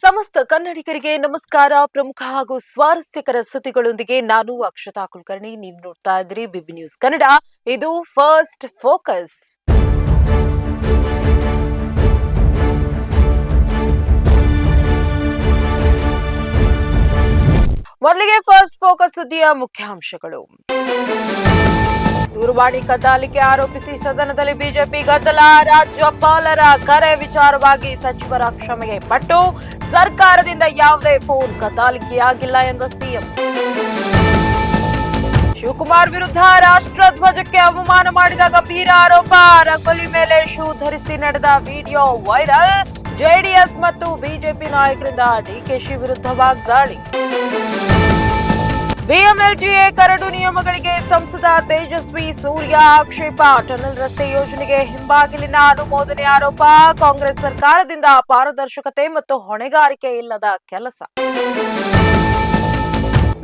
ಸಮಸ್ತ ಕನ್ನಡಿಗರಿಗೆ ನಮಸ್ಕಾರ. ಪ್ರಮುಖ ಹಾಗೂ ಸ್ವಾರಸ್ಯಕರ ಸುದ್ದಿಗಳೊಂದಿಗೆ ನಾನು ಅಕ್ಷತಾ ಕುಲಕರ್ಣಿ. ನೀವು ನೋಡ್ತಾ ಇದ್ರಿ ಬಿಬಿ ನ್ಯೂಸ್ ಕನ್ನಡ. ಇದು ಫಸ್ಟ್ ಫೋಕಸ್. ಮೊದಲಿಗೆ ಫಸ್ಟ್ ಫೋಕಸ್ ಸುದ್ದಿಯ ಮುಖ್ಯಾಂಶಗಳು. ದೂರವಾಣಿ ಕದ್ದಾಲಿಕೆ ಆರೋಪಿಸಿ ಸದನದಲ್ಲಿ ಬಿಜೆಪಿ ಗದ್ದಲ, ರಾಜ್ಯಪಾಲರ ಕರೆ ವಿಚಾರವಾಗಿ ಸಚಿವರ ಕ್ಷಮೆಗೆ ಪಟ್ಟು ಸರ್ಕಾರದಿಂದ ಯಾವುದೇ ಫೋನ್ ಕದ್ದಾಲಿಕೆಯಾಗಿಲ್ಲ ಎಂದ ಸಿಎಂ. ಶಿವಕುಮಾರ್ ವಿರುದ್ಧ ರಾಷ್ಟ್ರಧ್ವಜಕ್ಕೆ ಅವಮಾನ ಮಾಡಿದ ಗಂಭೀರ ಆರೋಪ ರಂಗೋಲಿ ಮೇಲೆ ಶೂ ಧರಿಸಿ ನಡೆದ ವಿಡಿಯೋ ವೈರಲ್, ಜೆಡಿಎಸ್ ಮತ್ತು ಬಿಜೆಪಿ ನಾಯಕರಿಂದ ಡಿಕೆಶಿ ವಿರುದ್ಧ ವಾಗ್ದಾಳಿ ಬಿಎಂಎಲ್ಜಿಎ ಕರಡು ನಿಯಮಗಳಿಗೆ ಸಂಸದ ತೇಜಸ್ವಿ ಸೂರ್ಯ ಆಕ್ಷೇಪ. ಟನಲ್ ರಸ್ತೆ ಯೋಜನೆಗೆ ಹಿಂಬಾಗಿಲಿನ ಅನುಮೋದನೆ ಆರೋಪ. ಕಾಂಗ್ರೆಸ್ ಸರ್ಕಾರದಿಂದ ಪಾರದರ್ಶಕತೆ ಮತ್ತು ಹೊಣೆಗಾರಿಕೆ ಇಲ್ಲದ ಕೆಲಸ.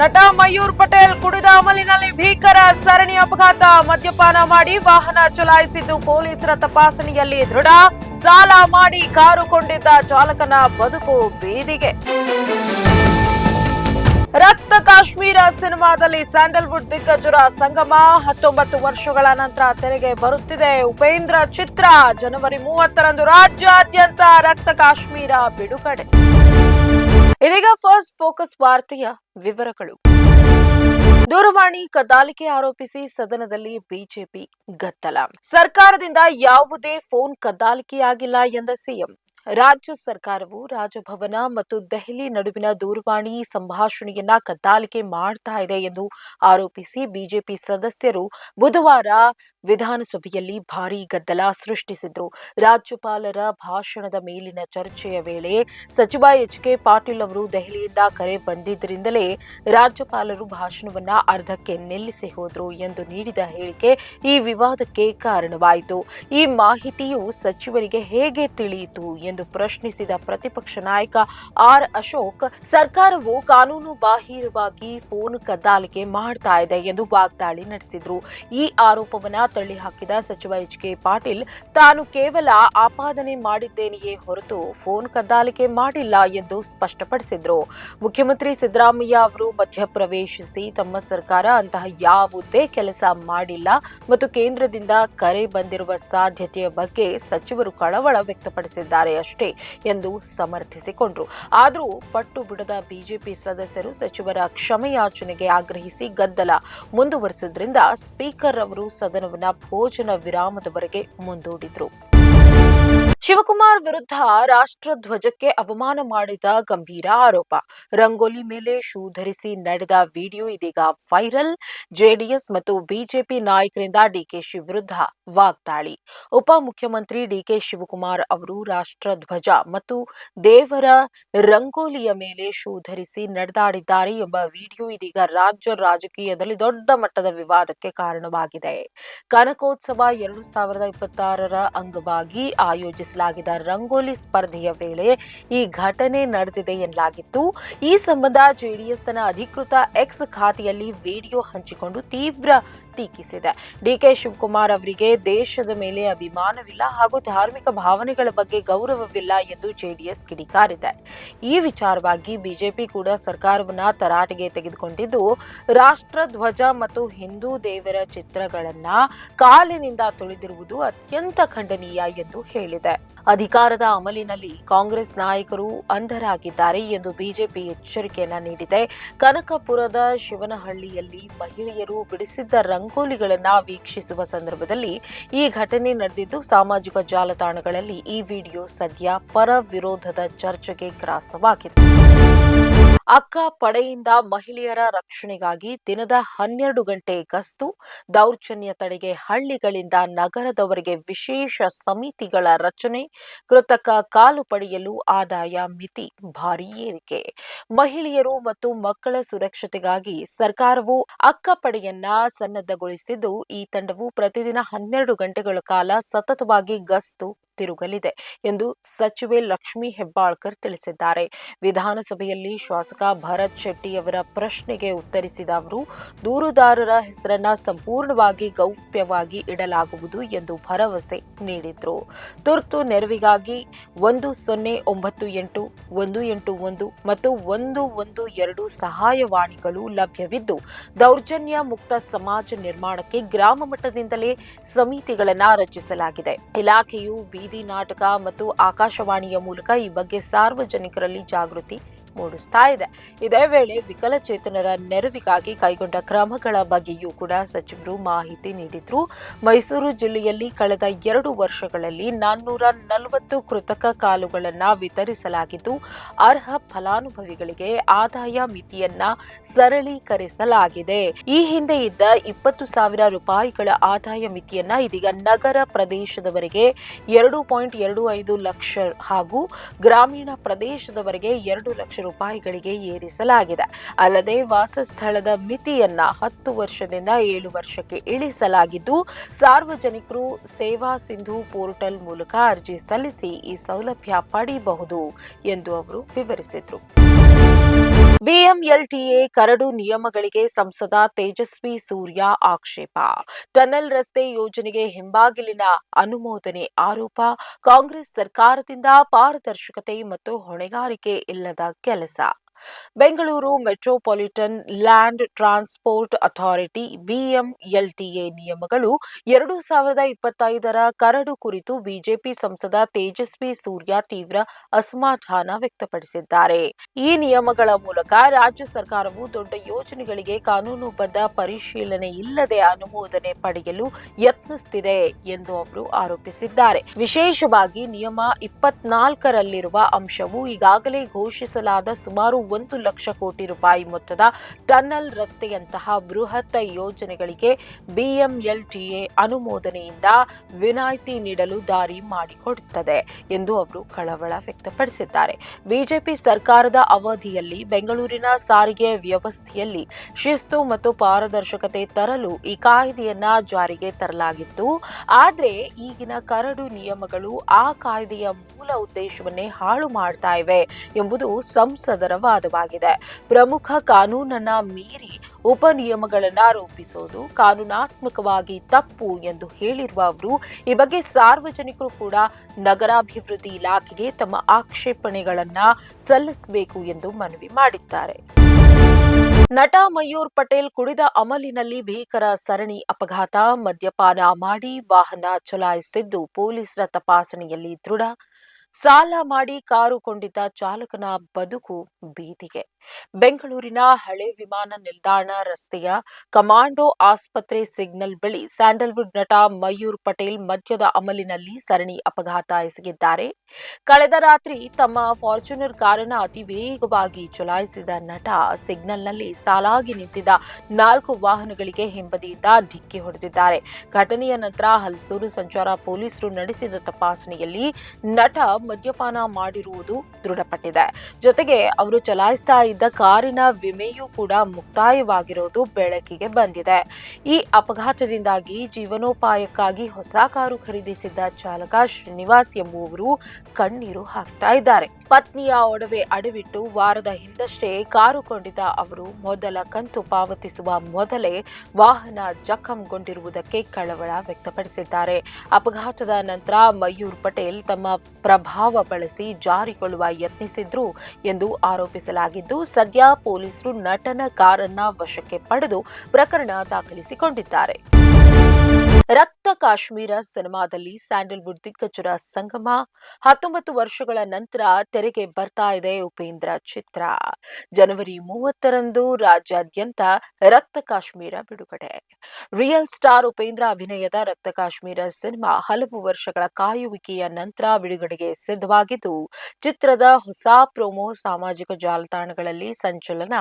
ನಟ ಮಯೂರ್ ಪಟೇಲ್ ಕುಡಿದ ಅಮಲಿನಲ್ಲಿ ಭೀಕರ ಸರಣಿ ಅಪಘಾತ. ಮದ್ಯಪಾನ ಮಾಡಿ ವಾಹನ ಚಲಾಯಿಸಿದ್ದು ಪೊಲೀಸರ ತಪಾಸಣೆಯಲ್ಲಿ ದೃಢ. ಸಾಲ ಮಾಡಿ ಕಾರು ಕೊಂಡಿದ್ದ ಚಾಲಕನ ಬದುಕು ಬೀದಿಗೆ. ರಕ್ತ ಕಾಶ್ಮೀರ ಸಿನಿಮಾದಲ್ಲಿ ಸ್ಯಾಂಡಲ್ವುಡ್ ದಿಗ್ಗಜರ ಸಂಗಮ ಹತ್ತೊಂಬತ್ತು ವರ್ಷಗಳ ನಂತರ ತೆರೆಗೆ ಬರುತ್ತಿದೆ. ಉಪೇಂದ್ರ ಚಿತ್ರ ಜನವರಿ ಮೂವತ್ತರಂದು ರಾಜ್ಯಾದ್ಯಂತ ರಕ್ತ ಕಾಶ್ಮೀರ ಬಿಡುಗಡೆ. ಇದೀಗ ಫಸ್ಟ್ ಫೋಕಸ್ ವಾರ್ತೆಯ ವಿವರಗಳು. ದೂರವಾಣಿ ಕದ್ದಾಲಿಕೆ ಆರೋಪಿಸಿ ಸದನದಲ್ಲಿ ಬಿಜೆಪಿ ಗದ್ದಲ. ಸರ್ಕಾರದಿಂದ ಯಾವುದೇ ಫೋನ್ ಕದ್ದಾಲಿಕೆಯಾಗಿಲ್ಲ ಎಂದ ಸಿಎಂ. ರಾಜ್ಯ ಸರ್ಕಾರವು ರಾಜಭವನ ಮತ್ತು ದೆಹಲಿ ನಡುವಿನ ದೂರವಾಣಿ ಸಂಭಾಷಣೆಯನ್ನ ಕದ್ದಾಲಿಕೆ ಮಾಡ್ತಾ ಇದೆ ಎಂದು ಆರೋಪಿಸಿ ಬಿಜೆಪಿ ಸದಸ್ಯರು ಬುಧವಾರ ವಿಧಾನಸಭೆಯಲ್ಲಿ ಭಾರೀ ಗದ್ದಲ ಸೃಷ್ಟಿಸಿದ್ರು. ರಾಜ್ಯಪಾಲರ ಭಾಷಣದ ಮೇಲಿನ ಚರ್ಚೆಯ ವೇಳೆ ಸಚಿವ ಎಚ್ ಕೆ ಪಾಟೀಲ್ ಅವರು ದೆಹಲಿಯಿಂದ ಕರೆ ಬಂದಿದ್ದರಿಂದಲೇ ರಾಜ್ಯಪಾಲರು ಭಾಷಣವನ್ನ ಅರ್ಧಕ್ಕೆ ನಿಲ್ಲಿಸಿ ಹೋದ್ರು ಎಂದು ನೀಡಿದ ಹೇಳಿಕೆ ಈ ವಿವಾದಕ್ಕೆ ಕಾರಣವಾಯಿತು. ಈ ಮಾಹಿತಿಯು ಸಚಿವರಿಗೆ ಹೇಗೆ ತಿಳಿಯಿತು ಎಂದು ಪ್ರಶ್ನಿಸಿದ ಪ್ರತಿಪಕ್ಷ ನಾಯಕ ಆರ್ ಅಶೋಕ್, ಸರ್ಕಾರವು ಕಾನೂನು ಬಾಹಿರವಾಗಿ ಫೋನ್ ಕದ್ದಾಲಿಕೆ ಮಾಡ್ತಾ ಇದೆ ಎಂದು ವಾಗ್ದಾಳಿ ನಡೆಸಿದ್ರು. ಈ ಆರೋಪವನ್ನ ತಳ್ಳಿಹಾಕಿದ ಸಚಿವ ಎಚ್ ಕೆ ಪಾಟೀಲ್, ತಾನು ಕೇವಲ ಆಪಾದನೆ ಮಾಡಿದ್ದೇನೆಯೇ ಹೊರತು ಫೋನ್ ಕದ್ದಾಲಿಕೆ ಮಾಡಿಲ್ಲ ಎಂದು ಸ್ಪಷ್ಟಪಡಿಸಿದ್ರು. ಮುಖ್ಯಮಂತ್ರಿ ಸಿದ್ದರಾಮಯ್ಯ ಅವರು ಮಧ್ಯಪ್ರವೇಶಿಸಿ ತಮ್ಮ ಸರ್ಕಾರ ಅಂತಹ ಯಾವುದೇ ಕೆಲಸ ಮಾಡಿಲ್ಲ ಮತ್ತು ಕೇಂದ್ರದಿಂದ ಕರೆ ಬಂದಿರುವ ಸಾಧ್ಯತೆಯ ಬಗ್ಗೆ ಸಚಿವರು ಕಳವಳ ವ್ಯಕ್ತಪಡಿಸಿದ್ದಾರೆ. ಅಷ್ಟೇ ಎಂದು ಸಮರ್ಥಿಸಿಕೊಂಡರು. ಆದರೂ ಪಟ್ಟು ಬಿಡದ ಬಿಜೆಪಿ ಸದಸ್ಯರು ಸಚಿವರ ಕ್ಷಮೆಯಾಚನೆಗೆ ಆಗ್ರಹಿಸಿ ಗದ್ದಲ ಮುಂದುವರೆಸಿದ್ರಿಂದ ಸ್ಪೀಕರ್ ಅವರು ಸದನವನ್ನ ಭೋಜನ ವಿರಾಮದವರೆಗೆ ಮುಂದೂಡಿದ್ರು. ಶಿವಕುಮಾರ್ ವಿರುದ್ಧ ರಾಷ್ಟ್ರಧ್ವಜಕ್ಕೆ ಅವಮಾನ ಮಾಡಿದ ಗಂಭೀರ ಆರೋಪ. ರಂಗೋಲಿ ಮೇಲೆ ಶೂ ಧರಿಸಿ ನಡೆದ ವಿಡಿಯೋ ಇದೀಗ ವೈರಲ್. ಜೆಡಿಎಸ್ ಮತ್ತು ಬಿಜೆಪಿ ನಾಯಕರಿಂದ ಡಿಕೆಶಿ ವಿರುದ್ಧ ವಾಗ್ದಾಳಿ. ಉಪಮುಖ್ಯಮಂತ್ರಿ ಡಿಕೆ ಶಿವಕುಮಾರ್ ಅವರು ರಾಷ್ಟ್ರಧ್ವಜ ಮತ್ತು ದೇವರ ರಂಗೋಲಿಯ ಮೇಲೆ ಶೂ ಧರಿಸಿ ನಡೆದಾಡಿದ್ದಾರೆ ಎಂಬ ವಿಡಿಯೋ ಇದೀಗ ರಾಜ್ಯ ರಾಜಕೀಯದಲ್ಲಿ ದೊಡ್ಡ ಮಟ್ಟದ ವಿವಾದಕ್ಕೆ ಕಾರಣವಾಗಿದೆ. ಕನಕೋತ್ಸವ ಎರಡು ಸಾವಿರದ ಇಪ್ಪತ್ತಾರರ ಅಂಗವಾಗಿ ಆಯೋಜಿಸಲಾಗಿದ್ದ ರಂಗೋಲಿ ಸ್ಪರ್ಧೆಯ ವೇಳೆ ಈ ಘಟನೆ ನಡೆದಿದೆ ಎನ್ನಲಾಗಿತ್ತು. ಈ ಸಂಬಂಧ ಜೆಡಿಎಸ್ ತನ್ನ ಅಧಿಕೃತ ಎಕ್ಸ್ ಖಾತೆಯಲ್ಲಿ ವಿಡಿಯೋ ಹಂಚಿಕೊಂಡು ತೀವ್ರ ಟೀಕಿಸಿದೆ ಡಿಕೆ ಶಿವಕುಮಾರ್ ಅವರಿಗೆ ದೇಶದ ಮೇಲೆ ಅಭಿಮಾನವಿಲ್ಲ ಹಾಗೂ ಧಾರ್ಮಿಕ ಭಾವನೆಗಳ ಬಗ್ಗೆ ಗೌರವವಿಲ್ಲ ಎಂದು ಜೆಡಿಎಸ್ ಕಿಡಿಕಾರಿದೆ. ಈ ವಿಚಾರವಾಗಿ ಬಿಜೆಪಿ ಕೂಡ ಸರ್ಕಾರವನ್ನ ತರಾಟೆಗೆ ತೆಗೆದುಕೊಂಡಿದ್ದು, ರಾಷ್ಟ್ರಧ್ವಜ ಮತ್ತು ಹಿಂದೂ ದೇವರ ಚಿತ್ರಗಳನ್ನ ಕಾಲಿನಿಂದ ತುಳಿದಿರುವುದು ಅತ್ಯಂತ ಖಂಡನೀಯ ಎಂದು ಹೇಳಿದೆ. ಅಧಿಕಾರದ ಅಮಲಿನಲ್ಲಿ ಕಾಂಗ್ರೆಸ್ ನಾಯಕರು ಅಂಧರಾಗಿದ್ದಾರೆ ಎಂದು ಬಿಜೆಪಿ ಎಚ್ಚರಿಕೆಯನ್ನ ನೀಡಿದೆ. ಕನಕಪುರದ ಶಿವನಹಳ್ಳಿಯಲ್ಲಿ ಮಹಿಳೆಯರು ಬಿಡಿಸಿದ್ದ ರಂಗೋಲಿಗಳನ್ನ ವೀಕ್ಷಿಸುವ ಸಂದರ್ಭದಲ್ಲಿ ಈ ಘಟನೆ ನಡೆದಿದ್ದು ಸಾಮಾಜಿಕ ಜಾಲತಾಣಗಳಲ್ಲಿ ಈ ವಿಡಿಯೋ ಸದ್ಯ ಪರ ವಿರೋಧದ ಚರ್ಚೆಗೆ ಗ್ರಾಸವಾಗಿದೆ. ಅಕ್ಕ ಪಡೆಯಿಂದ ಮಹಿಳೆಯರ ರಕ್ಷಣೆಗಾಗಿ ದಿನದ ಹನ್ನೆರಡು ಗಂಟೆ ಗಸ್ತು ದೌರ್ಜನ್ಯ ತಡೆಗೆ ಹಳ್ಳಿಗಳಿಂದ ನಗರದವರೆಗೆ ವಿಶೇಷ ಸಮಿತಿಗಳ ರಚನೆ, ಕೃತಕ ಕಾಲು ಪಡೆಯಲು ಆದಾಯ, ಮಿತಿ ಭಾರೀ ಏರಿಕೆ. ಮಹಿಳೆಯರು ಮತ್ತು ಮಕ್ಕಳ ಸುರಕ್ಷತೆಗಾಗಿ ಸರ್ಕಾರವು ಅಕ್ಕ ಪಡೆಯನ್ನ ಸನ್ನದ್ಧಗೊಳಿಸಿದ್ದು, ಈ ತಂಡವು ಪ್ರತಿದಿನ ಹನ್ನೆರಡು ಗಂಟೆಗಳ ಕಾಲ ಸತತವಾಗಿ ಗಸ್ತು ತಿರುಗಲಿದೆ ಎಂದು ಸಚಿವೆ ಲಕ್ಷ್ಮಿ ಹೆಬ್ಬಾಳ್ಕರ್ ತಿಳಿಸಿದ್ದಾರೆ. ವಿಧಾನಸಭೆಯಲ್ಲಿ ಶಾಸಕ ಭರತ್ ಶೆಟ್ಟಿ ಅವರ ಪ್ರಶ್ನೆಗೆ ಉತ್ತರಿಸಿದ ಅವರು, ದೂರುದಾರರ ಹೆಸರನ್ನ ಸಂಪೂರ್ಣವಾಗಿ ಗೌಪ್ಯವಾಗಿ ಇಡಲಾಗುವುದು ಎಂದು ಭರವಸೆ ನೀಡಿದ್ರು. ತುರ್ತು ನೆರವಿಗಾಗಿ ಒಂದು ಸೊನ್ನೆ ಒಂಬತ್ತು ಎಂಟು, ಒಂದು ಎಂಟು ಒಂದು ಮತ್ತು ಒಂದು ಒಂದು ಎರಡು ಸಹಾಯವಾಣಿಗಳು ಲಭ್ಯವಿದ್ದು, ದೌರ್ಜನ್ಯ ಮುಕ್ತ ಸಮಾಜ ನಿರ್ಮಾಣಕ್ಕೆ ಗ್ರಾಮ ಮಟ್ಟದಿಂದಲೇ ಸಮಿತಿಗಳನ್ನು ರಚಿಸಲಾಗಿದೆ. ಇಲಾಖೆಯು ನಾಟಕ ಮತ್ತು ಆಕಾಶವಾಣಿಯ ಮೂಲಕ ಈ ಬಗ್ಗೆ ಸಾರ್ವಜನಿಕರಲ್ಲಿ ಜಾಗೃತಿ ಮೂಡಿಸ್ತಾ ಇದೆ. ಇದೇ ವೇಳೆ ವಿಕಲಚೇತನರ ನೆರವಿಗಾಗಿ ಕೈಗೊಂಡ ಕ್ರಮಗಳ ಬಗ್ಗೆಯೂ ಕೂಡ ಸಚಿವರು ಮಾಹಿತಿ ನೀಡಿದ್ರು. ಮೈಸೂರು ಜಿಲ್ಲೆಯಲ್ಲಿ ಕಳೆದ ಎರಡು ವರ್ಷಗಳಲ್ಲಿ ನಾನ್ನೂರ ನಲವತ್ತು ಕೃತಕ ಕಾಲುಗಳನ್ನು ವಿತರಿಸಲಾಗಿದ್ದು, ಅರ್ಹ ಫಲಾನುಭವಿಗಳಿಗೆ ಆದಾಯ ಮಿತಿಯನ್ನ ಸರಳೀಕರಿಸಲಾಗಿದೆ. ಈ ಹಿಂದೆ ಇದ್ದ ಇಪ್ಪತ್ತು ಸಾವಿರ ರೂಪಾಯಿಗಳ ಆದಾಯ ಮಿತಿಯನ್ನ ಇದೀಗ ನಗರ ಪ್ರದೇಶದವರೆಗೆ ಎರಡು ಪಾಯಿಂಟ್ ಎರಡು ಐದು ಲಕ್ಷ ಹಾಗೂ ಗ್ರಾಮೀಣ ಪ್ರದೇಶದವರೆಗೆ ಎರಡು ಲಕ್ಷ ರೂಪಾಯಿಗಳಿಗೆ ಏರಿಸಲಾಗಿದೆ. ಅಲ್ಲದೆ ವಾಸಸ್ಥಳದ ಮಿತಿಯನ್ನ ಹತ್ತು ವರ್ಷದಿಂದ ಏಳು ವರ್ಷಕ್ಕೆ ಇಳಿಸಲಾಗಿದ್ದು, ಸಾರ್ವಜನಿಕರು ಸೇವಾ ಸಿಂಧು ಪೋರ್ಟಲ್ ಮೂಲಕ ಅರ್ಜಿ ಸಲ್ಲಿಸಿ ಈ ಸೌಲಭ್ಯ ಪಡೆಯಬಹುದು ಎಂದು ಅವರು ವಿವರಿಸಿದರು. ಬಿಎಂಎಲ್ಟಿಎ ಕರಡು ನಿಯಮಗಳಿಗೆ ಸಂಸದ ತೇಜಸ್ವಿ ಸೂರ್ಯ ಆಕ್ಷೇಪ. ಟನಲ್ ರಸ್ತೆ ಯೋಜನೆಗೆ ಹಿಂಬಾಗಿಲಿನ ಅನುಮೋದನೆ ಆರೋಪ. ಕಾಂಗ್ರೆಸ್ ಸರ್ಕಾರದಿಂದ ಪಾರದರ್ಶಕತೆ ಮತ್ತು ಹೊಣೆಗಾರಿಕೆ ಇಲ್ಲದ ಕೆಲಸ. Bengaluru metropolitan land transport authority BMLTA ನಿಯಮಗಳು ಎರಡು ಸಾವಿರದ ಇಪ್ಪತ್ತೈದರ ಕರಡು ಕುರಿತು ಬಿಜೆಪಿ ಸಂಸದ ತೇಜಸ್ವಿ ಸೂರ್ಯ ತೀವ್ರ ಅಸಮಾಧಾನ ವ್ಯಕ್ತಪಡಿಸಿದ್ದಾರೆ. ಈ ನಿಯಮಗಳ ಮೂಲಕ ರಾಜ್ಯ ಸರ್ಕಾರವು ದೊಡ್ಡ ಯೋಜನೆಗಳಿಗೆ ಕಾನೂನುಬದ್ಧ ಪರಿಶೀಲನೆ ಇಲ್ಲದೆ ಅನುಮೋದನೆ ಪಡೆಯಲು ಯತ್ನಿಸುತ್ತಿದೆ ಎಂದು ಅವರು ಆರೋಪಿಸಿದ್ದಾರೆ. ವಿಶೇಷವಾಗಿ ನಿಯಮ ಇಪ್ಪತ್ನಾಲ್ಕರಲ್ಲಿರುವ ಅಂಶವು ಈಗಾಗಲೇ ಘೋಷಿಸಲಾದ ಸುಮಾರು ಒಂದು ಲಕ್ಷ ಕೋಟಿ ರೂಪಾಯಿ ಮೊತ್ತದ ಟನ್ನಲ್ ರಸ್ತೆಯಂತಹ ಬೃಹತ್ ಯೋಜನೆಗಳಿಗೆ ಬಿಎಂಎಲ್ಟಿಎ ಅನುಮೋದನೆಯಿಂದ ವಿನಾಯಿತಿ ನೀಡಲು ದಾರಿ ಮಾಡಿಕೊಡುತ್ತದೆ ಎಂದು ಅವರು ಕಳವಳ ವ್ಯಕ್ತಪಡಿಸಿದ್ದಾರೆ. ಬಿಜೆಪಿ ಸರ್ಕಾರದ ಅವಧಿಯಲ್ಲಿ ಬೆಂಗಳೂರಿನ ಸಾರಿಗೆ ವ್ಯವಸ್ಥೆಯಲ್ಲಿ ಶಿಸ್ತು ಮತ್ತು ಪಾರದರ್ಶಕತೆ ತರಲು ಈ ಕಾಯ್ದೆಯನ್ನ ಜಾರಿಗೆ ತರಲಾಗಿತ್ತು. ಆದರೆ ಈಗಿನ ಕರಡು ನಿಯಮಗಳು ಆ ಕಾಯ್ದೆಯ ಮೂಲ ಉದ್ದೇಶವನ್ನೇ ಹಾಳು ಮಾಡ್ತಾ ಇವೆ ಎಂಬುದು ಸಂಸದರ ವಾದವಾಗಿದೆ ಪ್ರಮುಖ ಕಾನೂನನ್ನ ಮೀರಿ ಉಪನಿಯಮಗಳನ್ನ ರೂಪಿಸೋದು ಕಾನೂನಾತ್ಮಕವಾಗಿ ತಪ್ಪು ಎಂದು ಹೇಳಿರುವ ಅವರು, ಈ ಬಗ್ಗೆ ಸಾರ್ವಜನಿಕರು ಕೂಡ ನಗರಾಭಿವೃದ್ಧಿ ಇಲಾಖೆಗೆ ತಮ್ಮ ಆಕ್ಷೇಪಣೆಗಳನ್ನ ಸಲ್ಲಿಸಬೇಕು ಎಂದು ಮನವಿ ಮಾಡಿದ್ದಾರೆ. ನಟ ಮಯೂರ್ ಪಟೇಲ್ ಕುಡಿದ ಅಮಲಿನಲ್ಲಿ ಭೀಕರ ಸರಣಿ ಅಪಘಾತ, ಮದ್ಯಪಾನ ಮಾಡಿ ವಾಹನ ಚಲಾಯಿಸಿದ್ದು ಪೊಲೀಸರ ತಪಾಸಣೆಯಲ್ಲಿ ದೃಢ ಸಾಲ ಮಾಡಿ ಕಾರು ಕೊಂಡಿದ್ದ ಚಾಲಕನ ಬದುಕು ಬೀದಿಗೆ. ಬೆಂಗಳೂರಿನ ಹಳೆ ವಿಮಾನ ನಿಲ್ದಾಣ ರಸ್ತೆಯ ಕಮಾಂಡೋ ಆಸ್ಪತ್ರೆ ಸಿಗ್ನಲ್ ಬಳಿ ಸ್ಯಾಂಡಲ್ವುಡ್ ನಟ ಮಯೂರ್ ಪಟೇಲ್ ಮದ್ಯದ ಅಮಲಿನಲ್ಲಿ ಸರಣಿ ಅಪಘಾತ ಎಸಗಿದ್ದಾರೆ. ಕಳೆದ ರಾತ್ರಿ ತಮ್ಮ ಫಾರ್ಚುನರ್ ಕಾರನ್ನು ಅತಿ ವೇಗವಾಗಿ ಚಲಾಯಿಸಿದ ನಟ ಸಿಗ್ನಲ್ನಲ್ಲಿ ಸಾಲಾಗಿ ನಿಂತಿದ್ದ ನಾಲ್ಕು ವಾಹನಗಳಿಗೆ ಹಿಂಬದಿಯಿಂದ ಡಿಕ್ಕಿ ಹೊಡೆದಿದ್ದಾರೆ. ಘಟನೆಯ ನಂತರ ಹಲಸೂರು ಸಂಚಾರ ಪೊಲೀಸರು ನಡೆಸಿದ ತಪಾಸಣೆಯಲ್ಲಿ ನಟ ಮದ್ಯಪಾನ ಮಾಡಿರುವುದು ದೃಢಪಟ್ಟಿದೆ. ಜೊತೆಗೆ ಅವರು ಚಲಾಯಿಸ್ತಾ ಇದ್ದ ಕಾರಿನ ವಿಮೆಯೂ ಕೂಡ ಮುಕ್ತಾಯವಾಗಿರೋದು ಬೆಳಕಿಗೆ ಬಂದಿದೆ. ಈ ಅಪಘಾತದಿಂದಾಗಿ ಜೀವನೋಪಾಯಕ್ಕಾಗಿ ಹೊಸ ಕಾರು ಖರೀದಿಸಿದ್ದ ಚಾಲಕ ಶ್ರೀನಿವಾಸ್ ಎಂಬುವರು ಕಣ್ಣೀರು ಹಾಕ್ತಾ ಇದ್ದಾರೆ. ಪತ್ನಿಯ ಒಡವೆ ಅಡವಿಟ್ಟು ವಾರದ ಹಿಂದಷ್ಟೇ ಕಾರು ಕೊಂಡಿದ್ದ ಅವರು ಮೊದಲ ಕಂತು ಪಾವತಿಸುವ ಮೊದಲೇ ವಾಹನ ಜಖಂಗೊಂಡಿರುವುದಕ್ಕೆ ಕಳವಳ ವ್ಯಕ್ತಪಡಿಸಿದ್ದಾರೆ. ಅಪಘಾತದ ನಂತರ ಮಯೂರ್ ಪಟೇಲ್ ತಮ್ಮ ಪ್ರಭಾವ ಬಳಸಿ ಜಾರಿಕೊಳ್ಳುವ ಯತ್ನಿಸಿದ್ರು ಎಂದು ಆರೋಪಿಸಲಾಗಿದ್ದು, ಸದ್ಯ ಪೊಲೀಸರು ನಟನ ಕಾರನ್ನ ವಶಕ್ಕೆ ಪಡೆದು ಪ್ರಕರಣ ದಾಖಲಿಸಿಕೊಂಡಿದ್ದಾರೆ. ರಕ್ತ ಕಾಶ್ಮೀರ ಸಿನಿಮಾದಲ್ಲಿ ಸ್ಯಾಂಡಲ್ವುಡ್ ದಿಗ್ಗಜರ ಸಂಗಮ. ಹತ್ತೊಂಬತ್ತು ವರ್ಷಗಳ ನಂತರ ತೆರೆಗೆ ಬರ್ತಾ ಇದೆ ಉಪೇಂದ್ರ ಚಿತ್ರ. ಜನವರಿ ಮೂವತ್ತರಂದು ರಾಜ್ಯಾದ್ಯಂತ ರಕ್ತ ಕಾಶ್ಮೀರ ಬಿಡುಗಡೆ. ರಿಯಲ್ ಸ್ಟಾರ್ ಉಪೇಂದ್ರ ಅಭಿನಯದ ರಕ್ತ ಕಾಶ್ಮೀರ ಸಿನಿಮಾ ಹಲವು ವರ್ಷಗಳ ಕಾಯುವಿಕೆಯ ನಂತರ ಬಿಡುಗಡೆಗೆ ಸಿದ್ಧವಾಗಿದ್ದು, ಚಿತ್ರದ ಹೊಸ ಪ್ರೊಮೋ ಸಾಮಾಜಿಕ ಜಾಲತಾಣಗಳಲ್ಲಿ ಸಂಚಲನ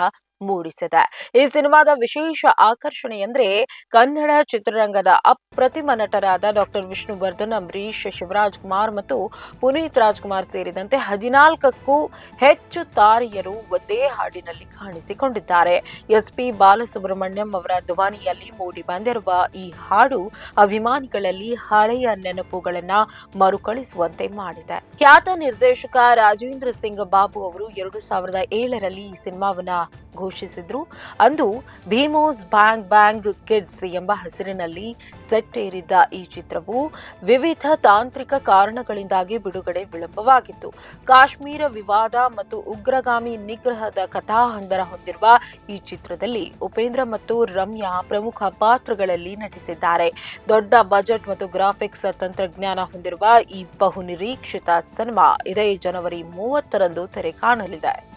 ಮೂಡಿಸಿದೆ. ಈ ಸಿನಿಮಾದ ವಿಶೇಷ ಆಕರ್ಷಣೆ ಅಂದ್ರೆ ಕನ್ನಡ ಚಿತ್ರರಂಗದ ಅಪ್ರತಿಮ ನಟರಾದ ಡಾಕ್ಟರ್ ವಿಷ್ಣುವರ್ಧನ್ ಅಂಬರೀಶ್ ಶಿವರಾಜ್ ಕುಮಾರ್ ಮತ್ತು ಪುನೀತ್ ರಾಜ್ಕುಮಾರ್ ಸೇರಿದಂತೆ ಹದಿನಾಲ್ಕಕ್ಕೂ ಹೆಚ್ಚು ತಾರೆಯರು ಒಂದೇ ಹಾಡಿನಲ್ಲಿ ಕಾಣಿಸಿಕೊಂಡಿದ್ದಾರೆ. ಎಸ್ ಪಿ ಬಾಲಸುಬ್ರಹ್ಮಣ್ಯಂ ಅವರ ಧ್ವನಿಯಲ್ಲಿ ಮೂಡಿ ಬಂದಿರುವ ಈ ಹಾಡು ಅಭಿಮಾನಿಗಳಲ್ಲಿ ಹಳೆಯ ನೆನಪುಗಳನ್ನ ಮರುಕಳಿಸುವಂತೆ ಮಾಡಿದೆ. ಖ್ಯಾತ ನಿರ್ದೇಶಕ ರಾಜೇಂದ್ರ ಸಿಂಗ್ ಬಾಬು ಅವರು ಎರಡು ಸಾವಿರದ ಏಳರಲ್ಲಿ ಈ ಸಿನಿಮಾವನ್ನ ಘೋಷಿಸಿದ್ರು. ಅಂದು ಭೀಮೋಸ್ ಬ್ಯಾಂಗ್ ಬ್ಯಾಂಗ್ ಕಿಡ್ಸ್ ಎಂಬ ಹೆಸರಿನಲ್ಲಿ ಸೆಟ್ ಏರಿದ್ದ ಈ ಚಿತ್ರವು ವಿವಿಧ ತಾಂತ್ರಿಕ ಕಾರಣಗಳಿಂದಾಗಿ ಬಿಡುಗಡೆ ವಿಳಂಬವಾಗಿತ್ತು. ಕಾಶ್ಮೀರ ವಿವಾದ ಮತ್ತು ಉಗ್ರಗಾಮಿ ನಿಗ್ರಹದ ಕಥಾಹಂದರ ಹೊಂದಿರುವ ಈ ಚಿತ್ರದಲ್ಲಿ ಉಪೇಂದ್ರ ಮತ್ತು ರಮ್ಯಾ ಪ್ರಮುಖ ಪಾತ್ರಗಳಲ್ಲಿ ನಟಿಸಿದ್ದಾರೆ. ದೊಡ್ಡ ಬಜೆಟ್ ಮತ್ತು ಗ್ರಾಫಿಕ್ಸ್ ತಂತ್ರಜ್ಞಾನ ಹೊಂದಿರುವ ಈ ಬಹುನಿರೀಕ್ಷಿತ ಸಿನಿಮಾ ಇದೇ ಜನವರಿ ಮೂವತ್ತರಂದು ತೆರೆ ಕಾಣಲಿದೆ.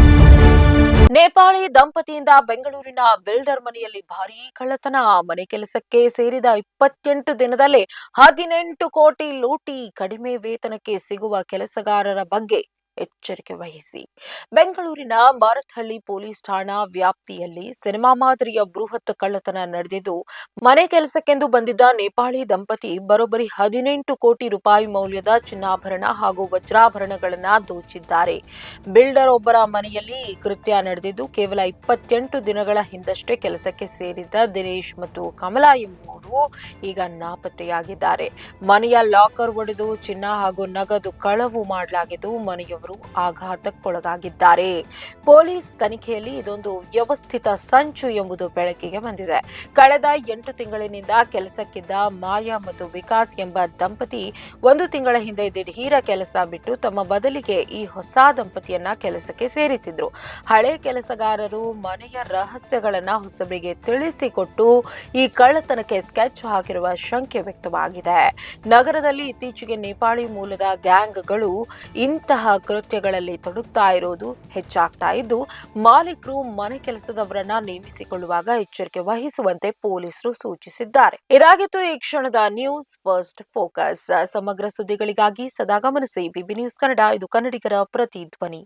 ನೇಪಾಳಿ ದಂಪತಿಯಿಂದ ಬೆಂಗಳೂರಿನ ಬಿಲ್ಡರ್ ಮನೆಯಲ್ಲಿ ಭಾರೀ ಕಳ್ಳತನ. ಮನೆ ಕೆಲಸಕ್ಕೆ ಸೇರಿದ ಇಪ್ಪತ್ತೆಂಟು ದಿನದಲ್ಲೇ ಹದಿನೆಂಟು ಕೋಟಿ ಲೂಟಿ ಕಡಿಮೆ ವೇತನಕ್ಕೆ ಸಿಗುವ ಕೆಲಸಗಾರರ ಬಗ್ಗೆ ಎಚ್ಚರಿಕೆ ವಹಿಸಿ. ಬೆಂಗಳೂರಿನ ಮಾರತ್ಹಳ್ಳಿ ಪೊಲೀಸ್ ಠಾಣಾ ವ್ಯಾಪ್ತಿಯಲ್ಲಿ ಸಿನಿಮಾ ಮಾದರಿಯ ಬೃಹತ್ ಕಳ್ಳತನ ನಡೆದಿದ್ದು, ಮನೆ ಕೆಲಸಕ್ಕೆಂದು ಬಂದಿದ್ದ ನೇಪಾಳಿ ದಂಪತಿ ಬರೋಬ್ಬರಿ ಹದಿನೆಂಟು ಕೋಟಿ ರೂಪಾಯಿ ಮೌಲ್ಯದ ಚಿನ್ನಾಭರಣ ಹಾಗೂ ವಜ್ರಾಭರಣಗಳನ್ನು ದೋಚಿದ್ದಾರೆ. ಬಿಲ್ಡರ್ ಒಬ್ಬರ ಮನೆಯಲ್ಲಿ ಈ ಕೃತ್ಯ ನಡೆದಿದ್ದು, ಕೇವಲ ಇಪ್ಪತ್ತೆಂಟು ದಿನಗಳ ಹಿಂದಷ್ಟೇ ಕೆಲಸಕ್ಕೆ ಸೇರಿದ್ದ ದಿನೇಶ್ ಮತ್ತು ಕಮಲಾ ಎಂಬುವರು ಈಗ ನಾಪತ್ತೆಯಾಗಿದ್ದಾರೆ. ಮನೆಯ ಲಾಕರ್ ಒಡೆದು ಚಿನ್ನ ಹಾಗೂ ನಗದು ಕಳವು ಮಾಡಲಾಗಿದ್ದು ಮನೆಯವರು ಆಘಾತಕ್ಕೊಳಗಾಗಿದ್ದಾರೆ. ಪೊಲೀಸ್ ತನಿಖೆಯಲ್ಲಿ ಇದೊಂದು ವ್ಯವಸ್ಥಿತ ಸಂಚು ಎಂಬುದು ಬೆಳಕಿಗೆ ಬಂದಿದೆ. ಕಳೆದ ಎಂಟು ತಿಂಗಳಿನಿಂದ ಕೆಲಸಕ್ಕಿದ್ದ ಮಾಯಾ ಮತ್ತು ವಿಕಾಸ್ ಎಂಬ ದಂಪತಿ ಒಂದು ತಿಂಗಳ ಹಿಂದೆ ದಿಢೀರ ಕೆಲಸ ಬಿಟ್ಟು ತಮ್ಮ ಬದಲಿಗೆ ಈ ಹೊಸ ದಂಪತಿಯನ್ನ ಕೆಲಸಕ್ಕೆ ಸೇರಿಸಿದ್ರು. ಹಳೆ ಕೆಲಸಗಾರರು ಮನೆಯ ರಹಸ್ಯಗಳನ್ನ ಹೊಸಬರಿಗೆ ತಿಳಿಸಿಕೊಟ್ಟು ಈ ಕಳ್ಳತನಕ್ಕೆ ಸ್ಕೆಚ್ ಹಾಕಿರುವ ಶಂಕೆ ವ್ಯಕ್ತವಾಗಿದೆ. ನಗರದಲ್ಲಿ ಇತ್ತೀಚೆಗೆ ನೇಪಾಳಿ ಮೂಲದ ಗ್ಯಾಂಗ್ಗಳು ಇಂತಹ ಕೃತ್ಯಗಳಲ್ಲಿ ತೊಡಗ್ತಾ ಇರೋದು ಹೆಚ್ಚಾಗ್ತಾ ಇದ್ದು, ಮಾಲೀಕರು ಮನೆ ಕೆಲಸದವರನ್ನ ನೇಮಿಸಿಕೊಳ್ಳುವಾಗ ಎಚ್ಚರಿಕೆ ವಹಿಸುವಂತೆ ಪೊಲೀಸರು ಸೂಚಿಸಿದ್ದಾರೆ. ಇದಾಗಿತ್ತು ಈ ಕ್ಷಣದ ನ್ಯೂಸ್ ಫಸ್ಟ್ ಫೋಕಸ್. ಸಮಗ್ರ ಸುದ್ದಿಗಳಿಗಾಗಿ ಸದಾ ಗಮನಿಸಿ. B B news Kannada. ಇದು ಕನ್ನಡಿಗರ ಪ್ರತಿಧ್ವನಿ.